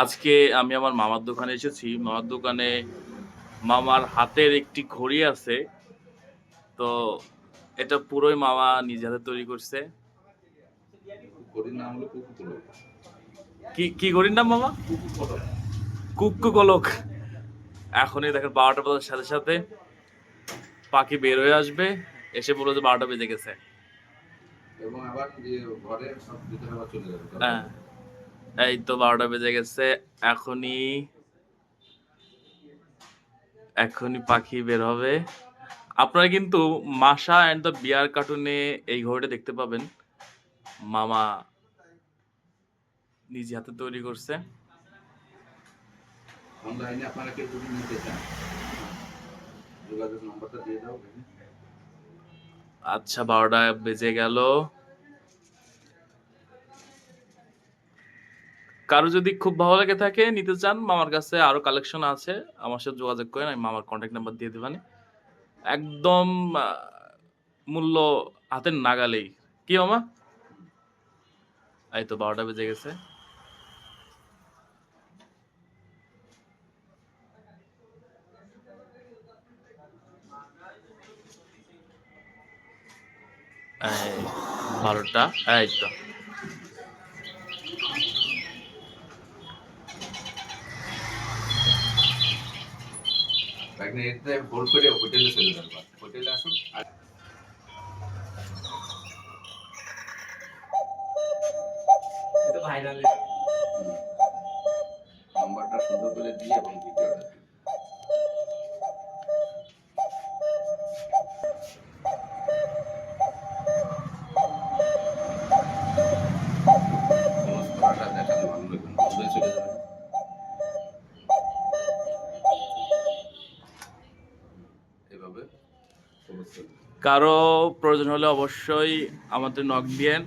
আজকে আমি আমার মামার দোকানে এসেছি। মামার দোকানে মামার হাতের একটি ঘড়ি আছে। তো এটা পুরোই মামা নিজে হাতে তৈরি করছে। কি কি ঘড়ির নাম মামা? কুকু কলক। এখনই দেখেন বারোটা বাজার সাথে সাথে পাখি বের হয়ে আসবে। এসে বলল যে বারোটা বেজে গেছে। এবং আবার ঘরে সব চলে যাবে। হ্যাঁ। এই তো বারোটা বেজে গেছে এখনই এখনই পাখি বের হবে। আপনারা কিন্তু মাসা অ্যান্ড দ্য বিয়ার কার্টুনে এই ঘড়িটা দেখতে পাবেন। মামা নিজে হাতে তৈরি করছে। অনলাইনে আপনারা কেউ যদি নিতে চান যোগাযোগ নাম্বারটা দিয়ে দাও। আচ্ছা বারোটা বেজে গেল। কারও যদি খুব ভালো লাগে থাকে, নিতে চান, মামার কাছে আরও কালেকশন আছে। আমার সাথে যোগাযোগ করেন, আমি মামার কন্ট্যাক্ট নাম্বার দিয়ে দেবানি একদম মূল্য হাতের নাগালেই। কি মামা? এই তো বারোটা বেজে গেছে। বারোটা, এই তো। এতে হোল্ড করে হোটেলে চলে যাবে হোটেলে আসুন ভাইরাল নাম্বারটা সুন্দর করে দিয়ে এবং ভিডিওটা কারও প্রয়োজন হলে অবশ্যই আমাদের নক দিয়েন।